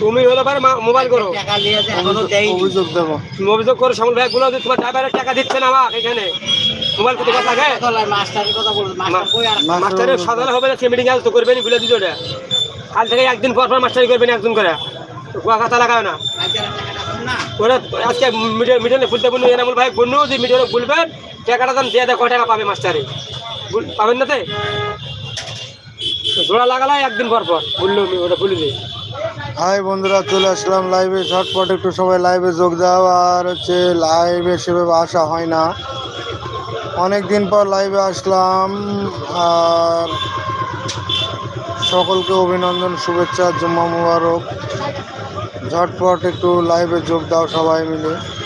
তুমি হলো পারে মোবাইল করো। অভিযোগ- দেবো। তুমি অভিযোগ ভাই গুলো যে তোমার ড্রাইভারের টাকা দিচ্ছে না আমাকে এখানে। মোবাইল কথা মাস্টারের হবে না সে মিটিং আজ তো করবে নি বলে ওটা। কাল থেকে একদিন পর পর মাস্টারি করবে না একজন করে। কথা লাগাবে না। ওরা আজকে মিডিয়ালে খুলতে এনামুল ভাই বলল যে মিডিয়ালে বলবেন টাকাটা দাম দিয়ে দেয় কয় টাকা পাবে মাস্টারে। পাবেন না তে? জোড়া লাগালাই একদিন পর পর বলল ওটা বললি হাই বন্ধুরা, চলে আসলাম লাইভে ঝটপট একটু সবাই লাইভে যোগ দাও। আর হচ্ছে লাইভে সেভাবে আসা হয় না। অনেক দিন পর লাইভে আসলাম। আর সকলকে অভিনন্দন, শুভেচ্ছা, জুম্মা মুবারক। ঝটপট একটু লাইভে যোগ দাও সবাই মিলে।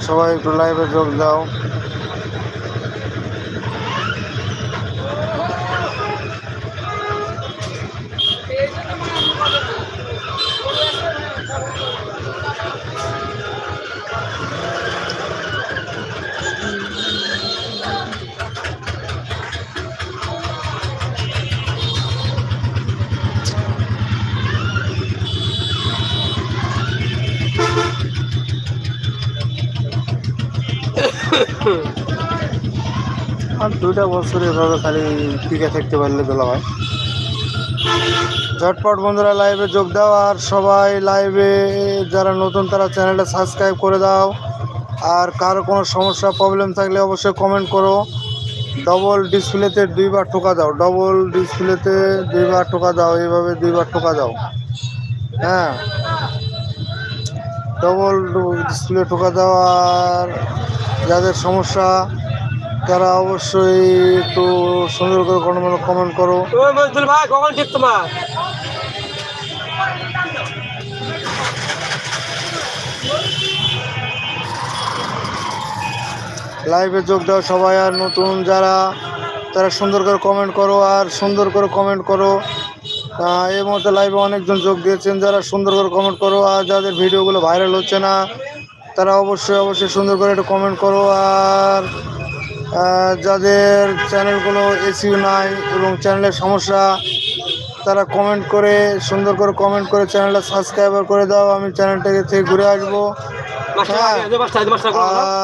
সবাই একটু লাইভে যোগ দাও। দুইটা বছর এভাবে খালি টিকে থাকতে পারলে তোলা হয়। ঝটপট বন্ধুরা লাইভে যোগ দাও আর সবাই লাইভে যারা নতুন তারা চ্যানেলটা সাবস্ক্রাইব করে দাও। আর কারও কোনো সমস্যা প্রবলেম থাকলে অবশ্যই কমেন্ট করো। ডবল ডিসপ্লেতে দুইবার ঠোকা দাও। ডবল ডিসপ্লেতে দুইবার ঠোকা দাও। এইভাবে দুইবার ঠোকা দাও। হ্যাঁ। ডবল ডিসপ্লে ঠোকা দাও। আর যাদের সমস্যা তারা অবশ্যই একটু সুন্দর করে কমেন্ট করো। ভাই কখন ঠিক তোমার লাইভে যোগ দাও সবাই, আর নতুন যারা, তারা সুন্দর করে কমেন্ট করো, আর সুন্দর করে কমেন্ট করো। এই মুহূর্তে লাইভে অনেকজন যোগ দিয়েছেন, যারা সুন্দর করে কমেন্ট করো, আর যাদের ভিডিওগুলো ভাইরাল হচ্ছে না, তারা অবশ্যই অবশ্যই সুন্দর করে একটু কমেন্ট করো, আর যাদের চ্যানেলগুলো এসিউ নাই এবং চ্যানেলের সমস্যা তারা কমেন্ট করে সুন্দর করে কমেন্ট করে চ্যানেলটা সাবস্ক্রাইবার করে দাও। আমি চ্যানেলটাকে থেকে ঘুরে আসব। হ্যাঁ।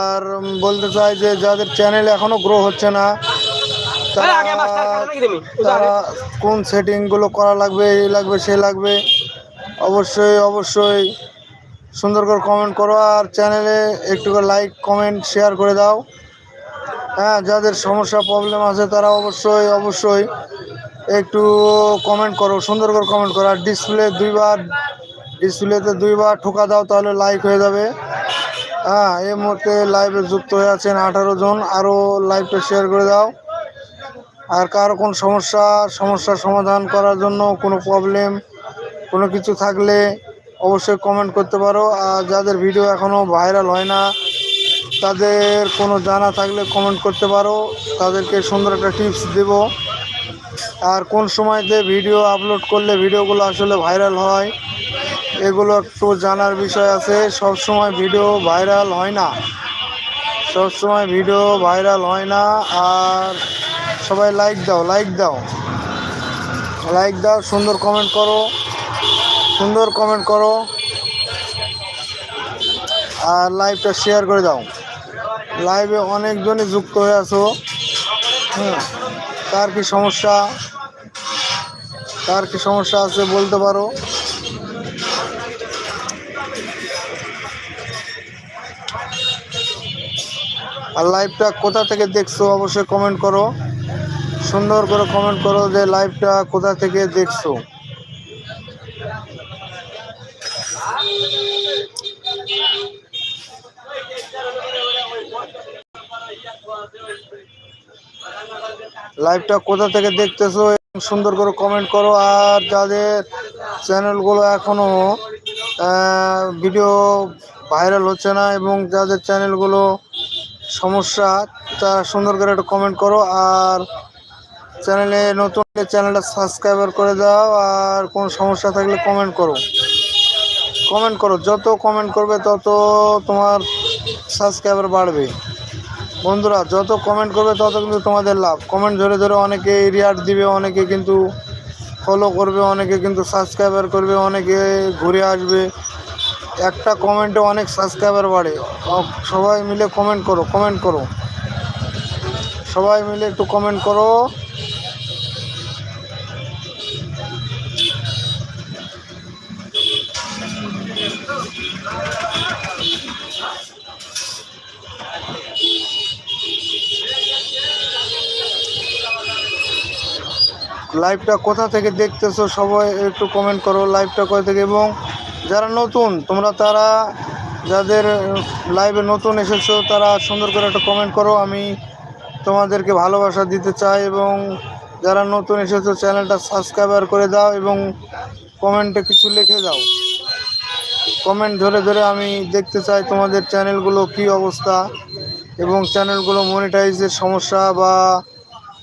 আর বলতে চাই যে যাদের চ্যানেল এখনও গ্রো হচ্ছে না তারা কোন সেটিংগুলো করা লাগবে এই লাগবে সে লাগবে অবশ্যই অবশ্যই সুন্দর করে কমেন্ট করো আর চ্যানেলে একটু করে লাইক কমেন্ট শেয়ার করে দাও। হ্যাঁ যাদের সমস্যা প্রবলেম আছে, তারা অবশ্যই অবশ্যই একটু কমেন্ট করো, সুন্দর করে কমেন্ট করো। আর ডিসপ্লে দুইবার ডিসপ্লেতে দুইবার ঠোকা দাও, তাহলে লাইক হয়ে যাবে। হ্যাঁ এই মুহূর্তে লাইভে যুক্ত হয়ে আছেন আঠারো জন। আরও লাইভটা শেয়ার করে দাও। আর কারও কোন সমস্যা সমস্যার সমাধান করার জন্য কোনো প্রবলেম কোনো কিছু থাকলে অবশ্যই কমেন্ট করতে পারো। আর যাদের ভিডিও এখনও ভাইরাল হয় না তাদের কোনো জানা থাকলে কমেন্ট করতে পারো। তাদেরকে সুন্দর একটা টিপস দেব। আর কোন সময়তে ভিডিও আপলোড করলে ভিডিওগুলো আসলে ভাইরাল হয়, এগুলো একটু জানার বিষয় আছে। সব সময় ভিডিও ভাইরাল হয় না। সব সময় ভিডিও ভাইরাল হয় না। আর সবাই লাইক দাও লাইক দাও। লাইক দাও, সুন্দর কমেন্ট করো। সুন্দর কমেন্ট করো। আর লাইভটা শেয়ার করে দাও। লাইভে অনেকজনই যুক্ত হয়ে আছো। হ্যাঁ কার কি সমস্যা? কার কি সমস্যা আছে বলতে পারো? আর লাইভটা কোথা থেকে দেখছ অবশ্যই কমেন্ট করো। সুন্দর করে কমেন্ট করো যে লাইভটা কোথা থেকে দেখছ। লাইভটা কোথা থেকে দেখতেছো সুন্দর করে কমেন্ট করো। আর যাদের চ্যানেলগুলো এখনও ভিডিও ভাইরাল হচ্ছে না এবং যাদের চ্যানেলগুলো সমস্যা তা সুন্দর করে একটা কমেন্ট করো। আর চ্যানেলে নতুন চ্যানেলটা সাবস্ক্রাইবার করে দাও। আর কোনো সমস্যা থাকলে কমেন্ট করো। কমেন্ট করো। যত কমেন্ট করবে তত তোমার সাবস্ক্রাইবার বাড়বে। বন্ধুরা, যত কমেন্ট করবে তত কিন্তু তোমাদের লাভ। কমেন্ট ধরে ধরে অনেকে রিয়ার দিবে, অনেকে কিন্তু ফলো করবে, অনেকে কিন্তু সাবস্ক্রাইবার করবে, অনেকে ঘুরে আসবে। একটা কমেন্টে অনেক সাবস্ক্রাইবার বাড়ে। সবাই মিলে কমেন্ট করো কমেন্ট করো। সবাই মিলে একটু কমেন্ট করো। লাইভটা কোথা থেকে দেখতেছো সবাই একটু কমেন্ট করো লাইভটা কোথা থেকে? এবং যারা নতুন, তোমরা তারা যাদের লাইভে নতুন এসেছ, তারা সুন্দর করে একটা কমেন্ট করো। আমি তোমাদেরকে ভালোবাসা দিতে চাই এবং যারা নতুন এসেছ, চ্যানেলটা সাবস্ক্রাইবার করে দাও এবং কমেন্টে কিছু লিখে দাও। কমেন্ট ধরে ধরে আমি দেখতে চাই তোমাদের চ্যানেলগুলো কি অবস্থা এবং চ্যানেলগুলো মনিটাইজের সমস্যা বা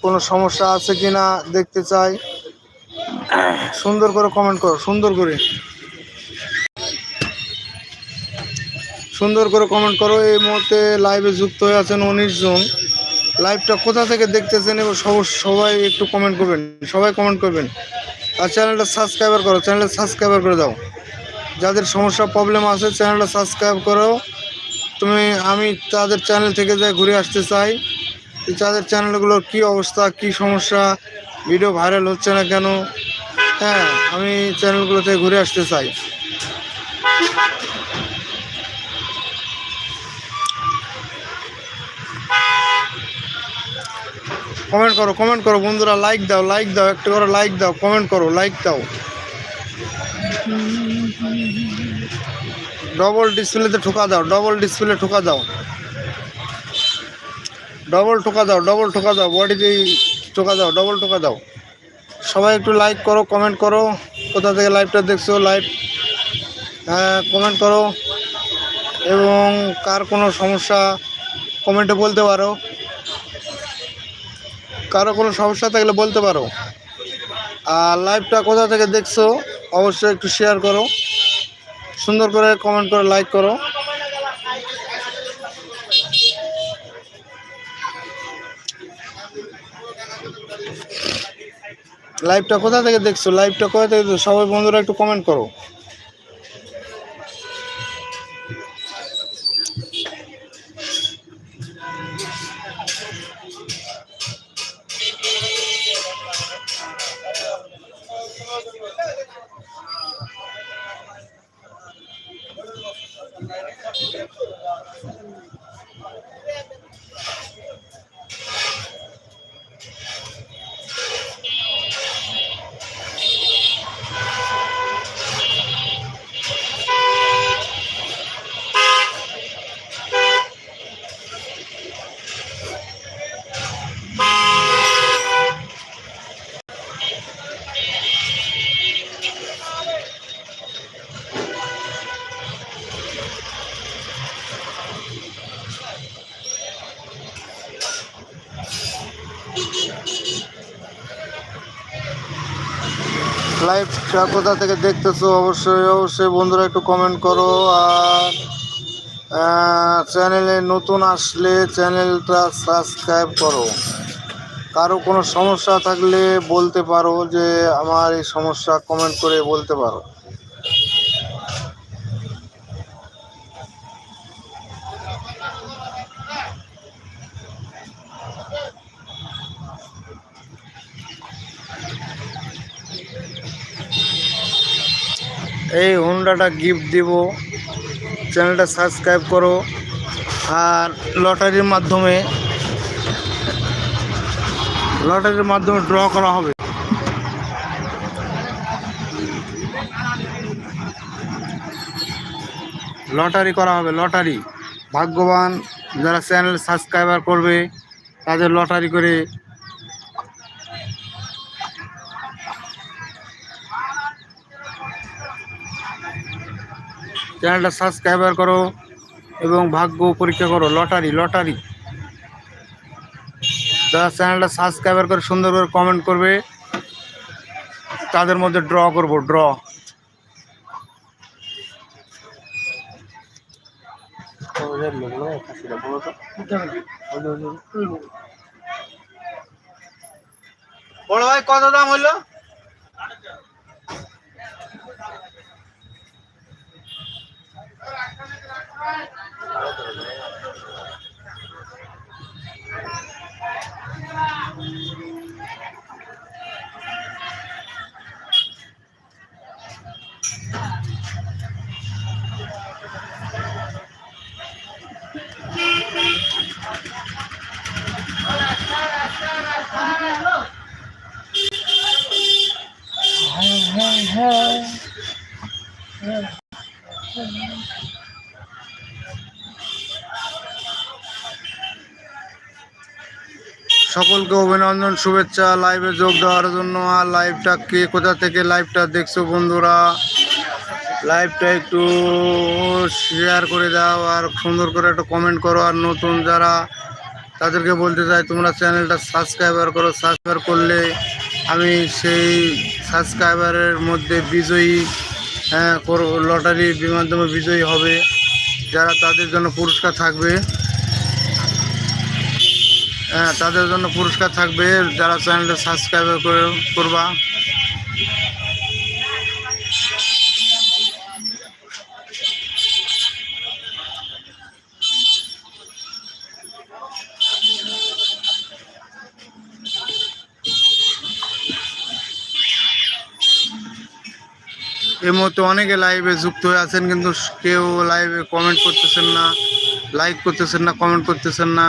কোনো সমস্যা আছে কি না দেখতে চাই। সুন্দর করে কমেন্ট করো, সুন্দর করে। সুন্দর করে কমেন্ট করো, এই মুহূর্তে লাইভে যুক্ত হয়ে আছেন উনিশ জন। লাইভটা কোথা থেকে দেখতেছেন এবং সব- সবাই একটু কমেন্ট করবেন, সবাই কমেন্ট করবেন। আর চ্যানেলটা সাবস্ক্রাইবার করো চ্যানেলটা সাবস্ক্রাইবার করে দাও। যাদের সমস্যা প্রবলেম আছে চ্যানেলটা সাবস্ক্রাইব করো। তুমি, আমি তাদের চ্যানেল থেকে যাই, ঘুরে আসতে চাই। তাদের চ্যানেলগুলোর কি অবস্থা, কি সমস্যা, ভিডিও ভাইরাল হচ্ছে না কেন হ্যাঁ আমি চ্যানেলগুলোতে ঘুরে আসতে চাই। কমেন্ট করো কমেন্ট করো, বন্ধুরা, লাইক দাও লাইক দাও, একটা করে লাইক দাও, কমেন্ট করো, লাইক দাও। ডবল ডিসপ্লেতে ঠোকা দাও ডবল ডিসপ্লে ঠোকা দাও। ডবল ঠোকা দাও ডবল ঠোকা দাও বডিতেই ঠোকা দাও ডবল টোকা দাও। সবাই একটু লাইক করো কমেন্ট করো, কোথা থেকে লাইভটা দেখছ লাইভ কমেন্ট করো। এবং কার কোনো সমস্যা কমেন্টে বলতে পারো। কারও কোনো সমস্যা থাকলে বলতে পারো। আর লাইভটা কোথা থেকে দেখছ, অবশ্যই একটু শেয়ার করো। সুন্দর করে কমেন্ট করে লাইক করো। লাইভটা কোথা থেকে দেখছ লাইভটা কোথা থেকে? সবাই বন্ধুরা একটু কমেন্ট করো লাইভটা কোথা থেকে দেখতেছো? অবশ্যই অবশ্যই বন্ধুরা একটু কমেন্ট করো। আর চ্যানেলে নতুন আসলে চ্যানেলটা সাবস্ক্রাইব করো। কারও কোনো সমস্যা থাকলে বলতে পারো যে, আমার এই সমস্যা কমেন্ট করে বলতে পারো। এই হুন্ডাটা গিফট দিব। চ্যানেলটা সাবস্ক্রাইব করো। আর লটারির মাধ্যমে লটারির মাধ্যমে ড্র করা হবে। লটারি করা হবে লটারি ভাগ্যবান যারা চ্যানেল সাবস্ক্রাইবার করবে, তাদের লটারি করে চ্যানেলটা সাবস্ক্রাইবার করো এবং ভাগ্য পরীক্ষা করো, লটারি লটারি। যারা চ্যানেলটা সাবস্ক্রাইবার করে সুন্দর করে কমেন্ট করবে, তাদের মধ্যে ড্র করব ড্র বড় ভাই, কত দাম হলো Thank you. সকলকে অভিনন্দন, শুভেচ্ছা লাইভে যোগ দেওয়ার জন্য। আর লাইভটা কে, কোথা থেকে লাইভটা দেখছ বন্ধুরা? লাইভটা একটু শেয়ার করে দাও আর সুন্দর করে একটু কমেন্ট করো। আর নতুন যারা তাদেরকে বলতে চাই, তোমরা চ্যানেলটা সাবস্ক্রাইবার করো। সাবস্ক্রাইবার করলে আমি সেই সাবস্ক্রাইবারের মধ্যে বিজয়ী হ্যাঁ লটারির মাধ্যমে বিজয়ী হবে। যারা তাদের জন্য পুরস্কার থাকবে। হ্যাঁ তাদের জন্য পুরস্কার থাকবে। যারা চ্যানেলটা সাবস্ক্রাইব করে, করবা। এই মুহূর্তে অনেকে লাইভে যুক্ত হয়ে আছেন, কিন্তু কেউ লাইভে কমেন্ট করতেছেন না লাইক করতেছেন না কমেন্ট করতেছেন না।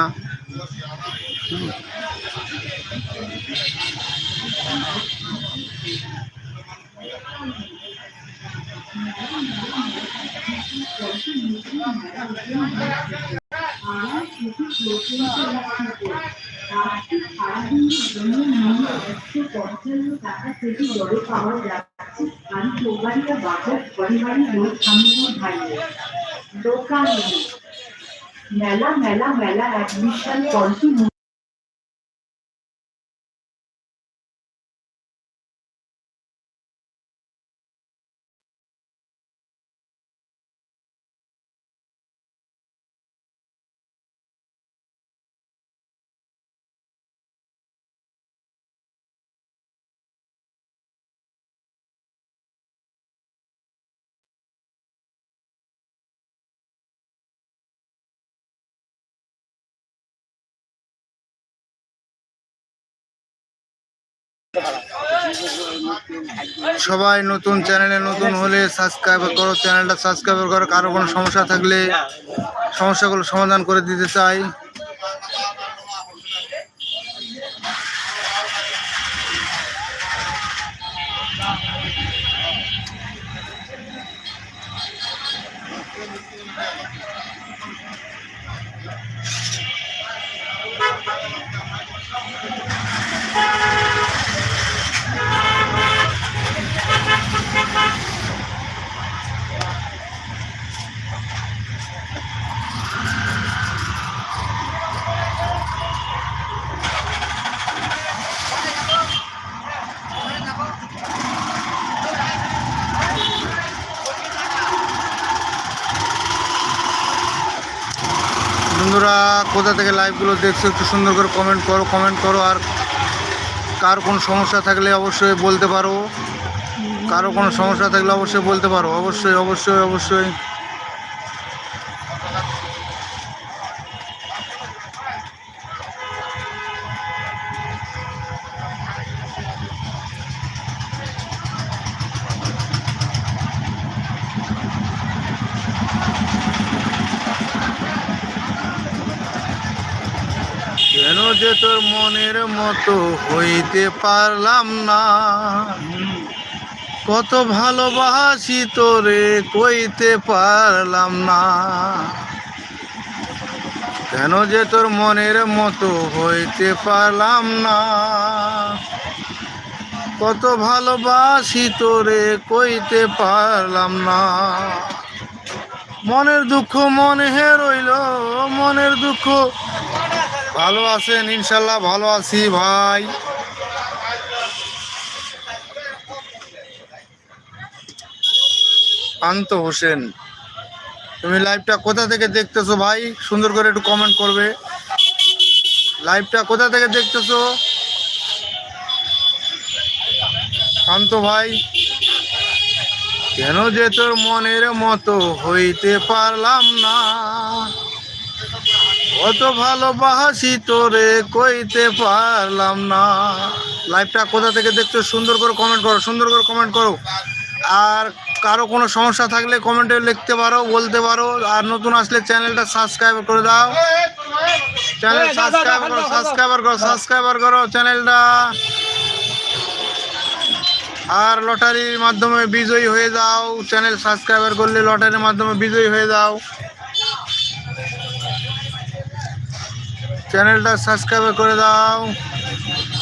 টাকা কেজি দরে পাওয়া যাচ্ছে আমি চৌবাড়িয়া বাজার পরিবারের লোক আমি ভাই দোকান নেই। মেলা মেলা মেলা এক বিশাল সবাই নতুন চ্যানেলে নতুন হলে সাবস্ক্রাইব করো, চ্যানেলটা সাবস্ক্রাইব করো, কারও কোনো সমস্যা থাকলে সমস্যাগুলো সমাধান করে দিতে চাই। কোথা থেকে লাইভগুলো দেখছ একটু সুন্দর করে কমেন্ট করো কমেন্ট করো, আর কার কোনো সমস্যা থাকলে অবশ্যই বলতে পারো। কারও কোনো সমস্যা থাকলে অবশ্যই বলতে পারো। অবশ্যই অবশ্যই অবশ্যই। যে তোর মনের মতো হইতে পারলাম না। কত ভালোবাসি তোরে কইতে পারলাম না। কেন যে তোর মনের মতো হইতে পারলাম না। কত ভালোবাসি তোরে কইতে পারলাম না। মনের দুঃখ মনে হে রইল, মনের দুঃখ ভালো আছেন? ইনশাল্লাহ ভালো আছি ভাই। শান্ত হোসেন, তুমি লাইভটা কোথা থেকে দেখতেছো ভাই? সুন্দর করে একটু কমেন্ট করবে। লাইভটা কোথা থেকে দেখতেছো? শান্ত ভাই, কেন যে তোর মনের মতো হইতে পারলাম না? কত ভালোবাসি তোরে কইতে পারলাম না। লাইভটা কোথা থেকে দেখছ? সুন্দর করে কমেন্ট করো সুন্দর করে কমেন্ট করো। আর কারও কোনো সমস্যা থাকলে কমেন্টে লিখতে পারো বলতে পারো। আর নতুন আসলে চ্যানেলটা সাবস্ক্রাইব করে দাও। চ্যানেল সাবস্ক্রাইব করো সাবস্ক্রাইবার করো সাবস্ক্রাইবার করো চ্যানেলটা। আর লটারির মাধ্যমে বিজয়ী হয়ে যাও। চ্যানেল সাবস্ক্রাইবার করলে লটারির মাধ্যমে বিজয়ী হয়ে যাও। চ্যানেলটা সাবস্ক্রাইব করে দাও।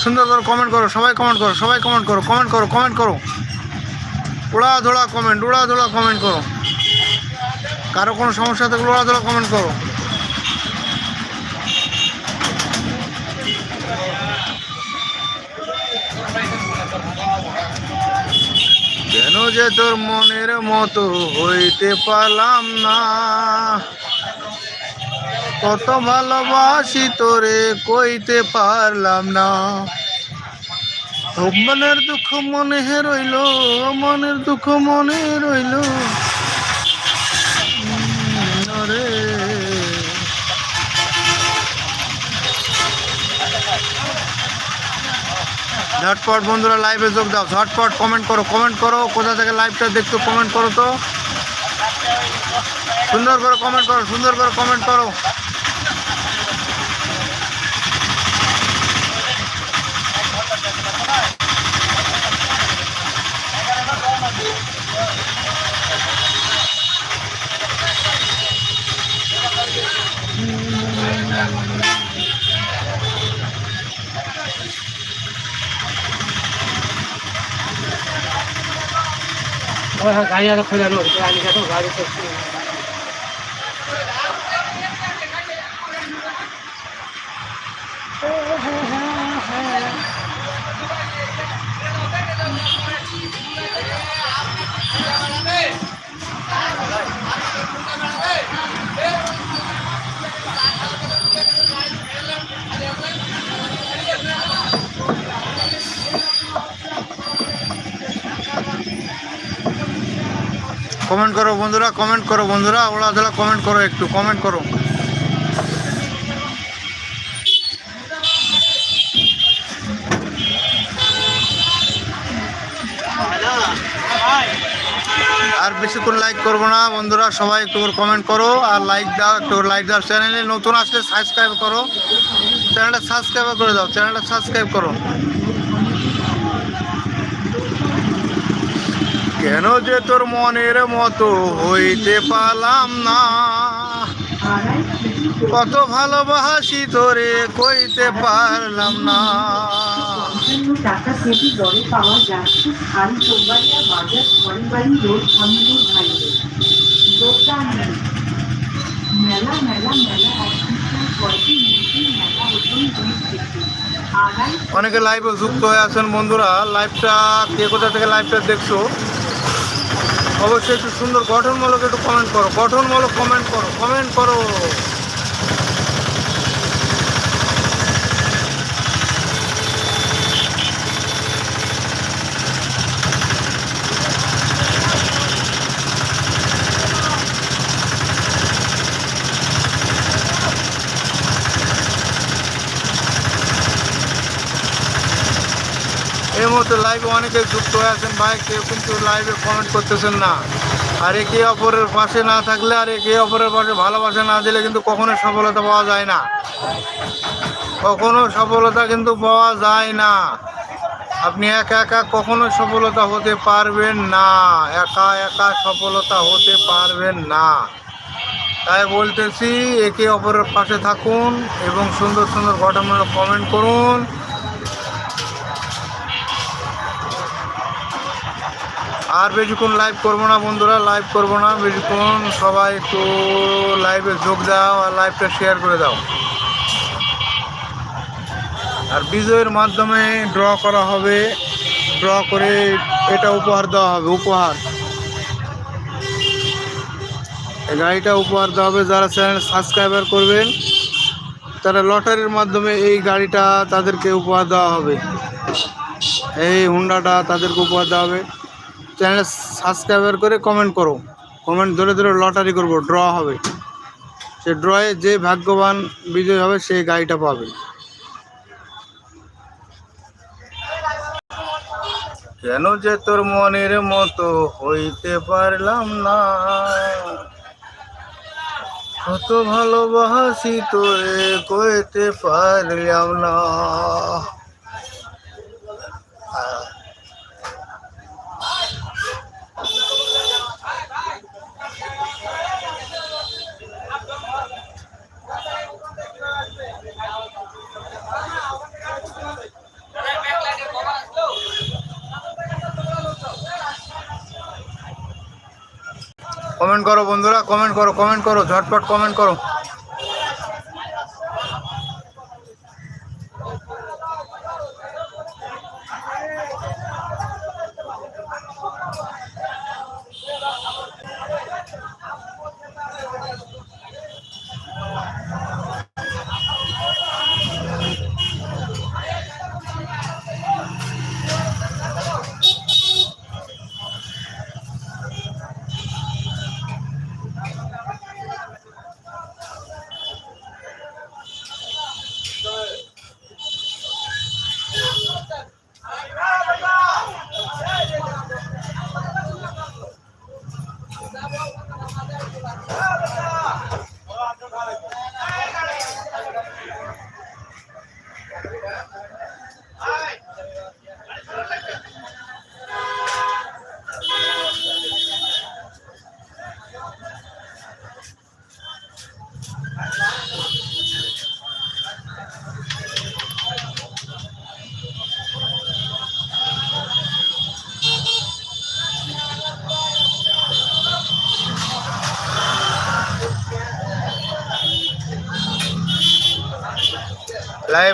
সুন্দর করে কমেন্ট করো, সবাই কমেন্ট করো, সবাই কমেন্ট করো কমেন্ট করো কমেন্ট করো। উড়া ধোড়া কমেন্ট উড়া ধোড়া কমেন্ট করো। কারও কোনো সমস্যা থাকলে উড়া ধোড়া কমেন্ট করো। কেন যে তোর মনের মতো হইতে পারলাম না? কত ভালোবাসি তোরে, কইতে পারলাম না। মনের দুঃখ মনে রইল, মনের দুঃখ মনে রইল। ওরে। ঝটপট বন্ধুরা লাইভে যোগ দাও, ঝটপট কমেন্ট করো কমেন্ট করো, কোথা থেকে লাইভটা দেখছ কমেন্ট করো তো। সুন্দর করে কমেন্ট করো, সুন্দর করে কমেন্ট করো। গাড়ি আরও খোলা রোড গাড়ি গাড়ি কমেন্ট করো বন্ধুরা কমেন্ট করো বন্ধুরা ধরা কমেন্ট করো একটু কমেন্ট করো। আর বেশিক্ষণ লাইক করব না বন্ধুরা, সবাই একটু করে কমেন্ট করো, আর লাইক দাও, একটু লাইক দাও। চ্যানেলে নতুন আসলে সাবস্ক্রাইব করো। চ্যানেলটা সাবস্ক্রাইব করে দাও চ্যানেলটা সাবস্ক্রাইব করো। কেন যে তোর মনের মতো হইতে পারলাম না? কত ভালোবাসি তোরে কইতে পারলাম না। অনেকে লাইভে যুক্ত হয়ে আছেন বন্ধুরা। লাইভটা কে কোথা থেকে লাইভটা দেখছ? অবশ্যই একটু সুন্দর গঠনমূলক একটু কমেন্ট করো। গঠনমূলক কমেন্ট করো। কমেন্ট করো। এই লাইভে অনেকে যুক্ত হয়ে আছেন ভাই, কেউ কিন্তু লাইভে কমেন্ট করতেছেন না। আর একে অপরের পাশে না থাকলে আর একে অপরের পাশে ভালোবাসা না দিলে কিন্তু কখনো সফলতা পাওয়া যায় না। কখনো সফলতা কিন্তু পাওয়া যায় না। আপনি একা একা কখনো সফলতা হতে পারবেন না। একা একা সফলতা হতে পারবেন না। তাই বলতেছি, একে অপরের পাশে থাকুন এবং সুন্দর সুন্দর ঘটনামূলক কমেন্ট করুন। আর বেশিক্ষণ লাইভ করব না বন্ধুরা লাইভ করব না। বেশিক্ষণ সবাই একটু লাইভে যোগ দাও আর লাইভটা শেয়ার করে দাও। আর বিজয়ের মাধ্যমে ড্র করা হবে। ড্র করে এটা উপহার দেওয়া হবে, উপহার। এই গাড়িটা উপহার দেওয়া হবে, যারা চ্যানেল সাবস্ক্রাইবার করবেন, তারা লটারির মাধ্যমে এই গাড়িটা তাদেরকে উপহার দেওয়া হবে। এই হুন্ডাটা তাদেরকে উপহার দেওয়া হবে। চ্যানেল সাবস্ক্রাইবার করে কমেন্ট করো। কমেন্ট ধরে ধরে লটারি করব ড্র হবে। সে ড্রয়ে যে ভাগ্যবান বিজয় হবে, সেই গাড়িটা পাবে। কেন যে তোর মনের মতো হইতে পারলাম না? কত ভালোবাসি তোরে, কইতে পারলাম না। কমেন্ট করো বন্ধুরা কমেন্ট করো কমেন্ট করো ঝটপট কমেন্ট করো।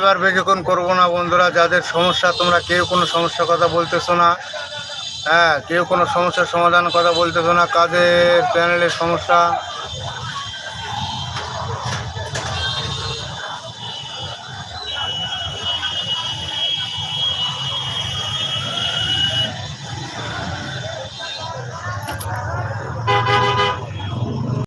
আর বেশিক্ষণ করব না, বন্ধুরা, যাদের সমস্যা, তোমরা কেউ কোনো সমস্যার কথা বলতেছো না। হ্যাঁ কেউ কোনো সমস্যার সমাধান কথা বলতেছো না। কাদের প্যানেলের সমস্যা?